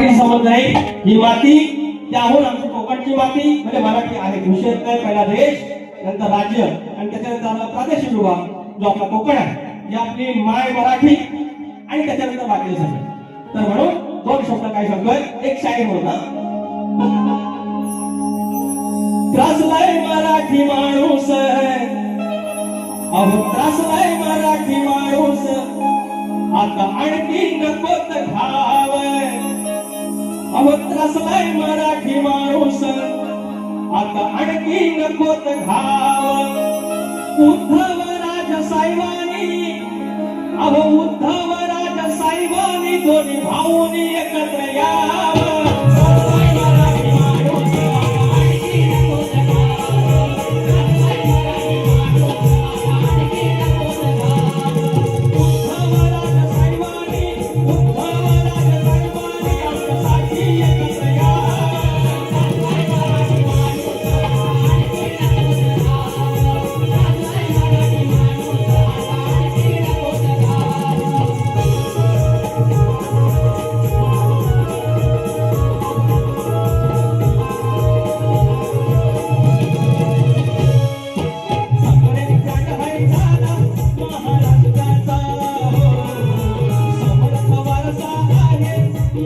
मराठी समज नाही. ही माती त्याहून आमची कोकणची माती म्हणजे मराठी आहे. विषय पहिला देश नंतर राज्य आणि त्याच्यानंतर आपला प्रादेशिक विभाग जो आपला कोकण आहे ही आपली माय मराठी आणि त्याच्यानंतर बाकी झाले तर म्हणून दोन शब्द काय शब्द एक शाहीर होता त्रासलाय मराठी माणूस. अहो त्रासलाय मराठी माणूस. आता आणखी नकोत घाव. अहो मराठी माणूस. आता आणखी नकोत घाव. उद्धव राज साहेबानी अहो उद्धव राज साहेबानी दोन्ही भाऊनी एकत्र यावं.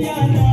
mañana.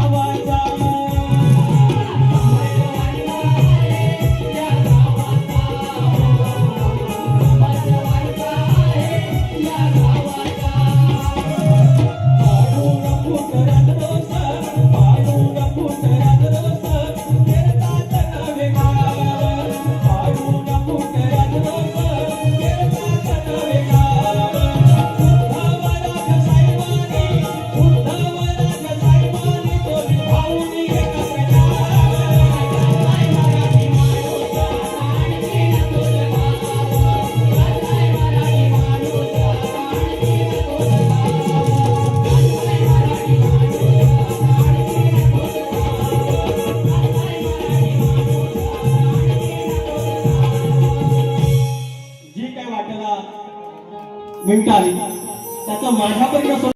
जी काय वाटेला मिळत आली त्याचा माझ्यापर्यंत